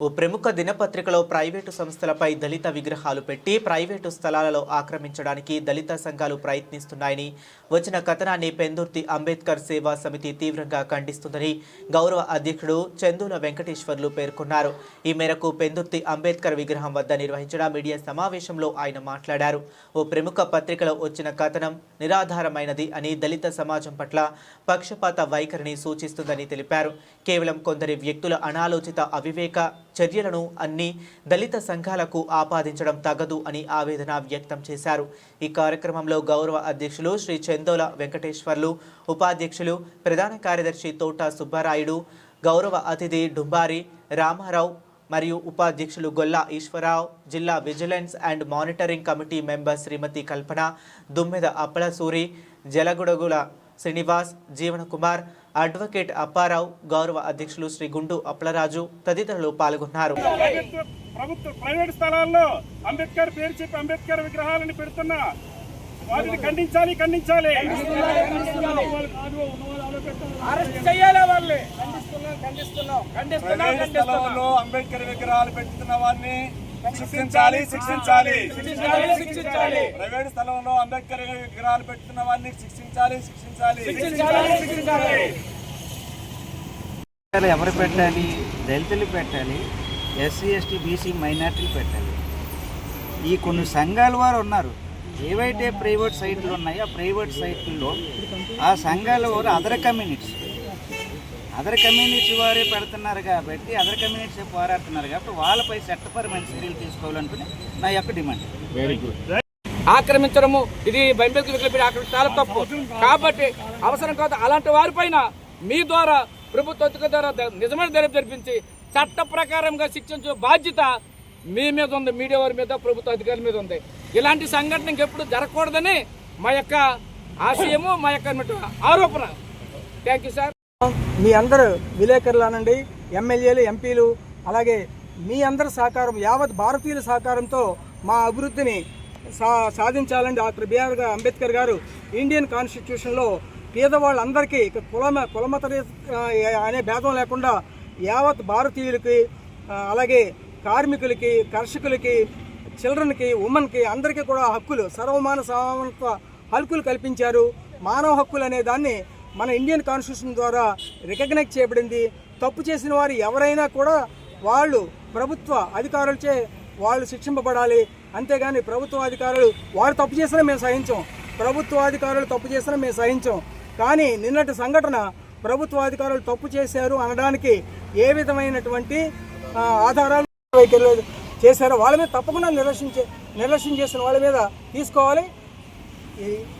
ఓ ప్రముఖ దినపత్రికలో ప్రైవేటు సంస్థలపై దళిత విగ్రహాలు పెట్టి ప్రైవేటు స్థలాలలో ఆక్రమించడానికి దళిత సంఘాలు ప్రయత్నిస్తున్నాయని వచ్చిన కథనాన్ని పెందుర్తి అంబేద్కర్ సేవా సమితి తీవ్రంగా ఖండిస్తుందని గౌరవ అధ్యక్షుడు చందుల వెంకటేశ్వర్లు పేర్కొన్నారు. ఈ మేరకు పెందుర్తి అంబేద్కర్ విగ్రహం వద్ద నిర్వహించిన మీడియా సమావేశంలో ఆయన మాట్లాడారు. ఓ ప్రముఖ పత్రికలో వచ్చిన కథనం నిరాధారమైనది అని దళిత సమాజం పట్ల పక్షపాత వైఖరిని సూచిస్తుందని తెలిపారు. కేవలం కొందరి వ్యక్తుల అనాలోచిత అవివేక చర్యలను అన్ని దళిత సంఘాలకు ఆపాదించడం తగదు అని ఆవేదన వ్యక్తం చేశారు. ఈ కార్యక్రమంలో గౌరవ అధ్యక్షులు శ్రీ చందోల వెంకటేశ్వర్లు ఉపాధ్యక్షులు ప్రధాన కార్యదర్శి తోట సుబ్బారాయుడు గౌరవ అతిథి డుంబారి రామారావు మరియు ఉపాధ్యక్షులు గొల్లా ఈశ్వరరావు జిల్లా vigilance and monitoring committee member Srimati Kalpana Dummeda Appalasuri Jalagudagula Srinivas Jeevanakumar advocate Apparao గౌరవ అధ్యక్షులు శ్రీ గుండు అప్పలరాజు తదితరులు పాల్గొన్నారు. ప్రభుత్వ ప్రైవేట్ స్థలాల్లో అంబేద్కర్ పేరు చెప్పి అంబేద్కర్ విగ్రహాలను పెడుతున్న వాటిని ఖండించాలి ఖండించాలి. అంబేద్కర్ విగ్రహాలు పెడుతున్న వారిని శిక్షించాలి శిక్షించాలి. శిక్షించాలి ప్రైవేట్ స్థలంలో అంబేద్కర్ విగ్రహాలు పెడుతున్న వారిని శిక్షించాలి. శిక్షించాలి ఎవరు పెట్టాలి? దళితులు పెట్టాలి ఎస్సీ ఎస్టీ బీసీ మైనార్టీలు పెట్టాలి. ఈ కొన్ని సంఘాల వారు ఉన్నారు. ఏవైతే ప్రైవేట్ సైట్లు ఉన్నాయో ఆ ప్రైవేట్ సైట్లలో ఆ సంఘాల వారు అదర్ కమ్యూనిటీస్. అదర్ కమ్యూనిటీస్ వారే పెడుతున్నారు కాబట్టి అదర్ కమ్యూనిటీస్ పోరాడుతున్నారు కాబట్టి వాళ్ళపై చట్టపరమైన చర్యలు తీసుకోవాలనుకుని నా యొక్క డిమాండ్. ఆక్రమించడము ఇది విగ్రహం ఆక్రమించడం చాలా తప్పు. కాబట్టి అవసరం కాదు అలాంటి వారిపైన మీ ద్వారా ప్రభుత్వ ద్వారా నిజమైన ధర జరిపించి చట్ట ప్రకారంగా శిక్షించే బాధ్యత మీ మీద ఉంది మీడియా వారి మీద ప్రభుత్వ అధికారుల మీద ఉంది. ఇలాంటి సంఘటన ఇంకెప్పుడు జరగకూడదని మా యొక్క ఆశయము మా యొక్క ఆరోపణ. థ్యాంక్ యూ సార్ మీ అందరు విలేకరులు అనండి ఎమ్మెల్యేలు ఎంపీలు అలాగే మీ అందరి సహకారం యావత్ భారతీయుల సహకారంతో మా అభివృద్ధిని సా సాధించాలని డాక్టర్ బిఆర్ అంబేద్కర్ గారు. ఇండియన్ కాన్స్టిట్యూషన్లో పేదవాళ్ళందరికీ ఇక కులమ కులమత అనే భేదం లేకుండా యావత్ భారతీయులకి అలాగే కార్మికులకి కర్షకులకి చిల్డ్రన్కి ఉమెన్కి అందరికీ కూడా హక్కులు సర్వమాన సమానత్వ హక్కులు కల్పించారు. మానవ హక్కులు అనే దాన్ని మన ఇండియన్ కాన్స్టిట్యూషన్ ద్వారా రికగ్నైజ్ చేయబడింది. తప్పు చేసిన వారు ఎవరైనా కూడా వాళ్ళు ప్రభుత్వ అధికారులచే వాళ్ళు శిక్షింపబడాలి. అంతేగాని ప్రభుత్వ అధికారులు వారు తప్పు చేసినా మేము సహించాం. ప్రభుత్వ అధికారులు తప్పు చేసినా మేము సహించాం. కానీ నిన్నటి సంఘటన ప్రభుత్వ అధికారులు తప్పు చేశారు అనడానికి ఏ విధమైనటువంటి ఆధారాలు వైఖరి చేశారో వాళ్ళ మీద తప్పకుండా నిర్లక్ష్యం నిర్లక్ష్యం చేసిన వాళ్ళ మీద తీసుకోవాలి.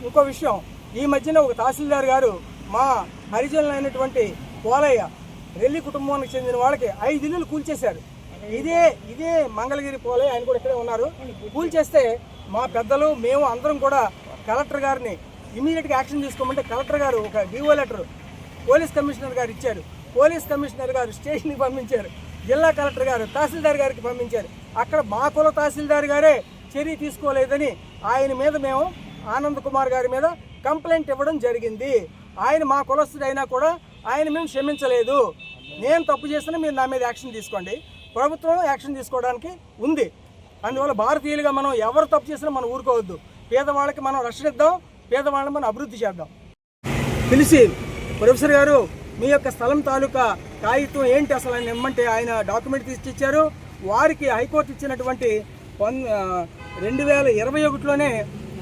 ఇంకో విషయం ఈ మధ్యన ఒక తహసీల్దార్ గారు మా హరిజనులు అయినటువంటి పోలయ్య రెల్లి కుటుంబానికి చెందిన వాళ్ళకి ఐదు ఇల్లులు కూల్చేశారు. ఇదే ఇదే మంగళగిరి పోలయ్య ఆయన కూడా ఇక్కడే ఉన్నారు. కూల్చేస్తే మా పెద్దలు మేము అందరం కూడా కలెక్టర్ గారిని ఇమీడియట్గా యాక్షన్ తీసుకోమంటే కలెక్టర్ గారు ఒక డివో లెటర్ పోలీస్ కమిషనర్ గారు ఇచ్చారు. పోలీస్ కమిషనర్ గారు స్టేషన్కి పంపించారు. జిల్లా కలెక్టర్ గారు తహసీల్దార్ గారికి పంపించారు. అక్కడ మా కుల తహసీల్దార్ గారే చర్య తీసుకోలేదని ఆయన మీద మేము ఆనంద్ కుమార్ గారి మీద కంప్లైంట్ ఇవ్వడం జరిగింది. ఆయన మా కులస్తుడైనా కూడా ఆయన మేము క్షమించలేదు. నేను తప్పు చేసినా మీరు నా మీద యాక్షన్ తీసుకోండి. ప్రభుత్వం యాక్షన్ తీసుకోవడానికి ఉంది. అందువల్ల భారతీయులుగా మనం ఎవరు తప్పు చేసినా మనం ఊరుకోవద్దు. పేదవాళ్ళకి మనం రక్షణ ఇద్దాం పేదవాళ్ళని మనం అభివృద్ధి చేద్దాం. పిలిచి ప్రొఫెసర్ గారు మీ యొక్క స్థలం తాలూకా కాగితం ఏంటి అసలు అని ఇమ్మంటే ఆయన డాక్యుమెంట్ తీసి ఇచ్చారు. వారికి హైకోర్టు ఇచ్చినటువంటి వన్ రెండు వేల ఇరవై ఒకటిలోనే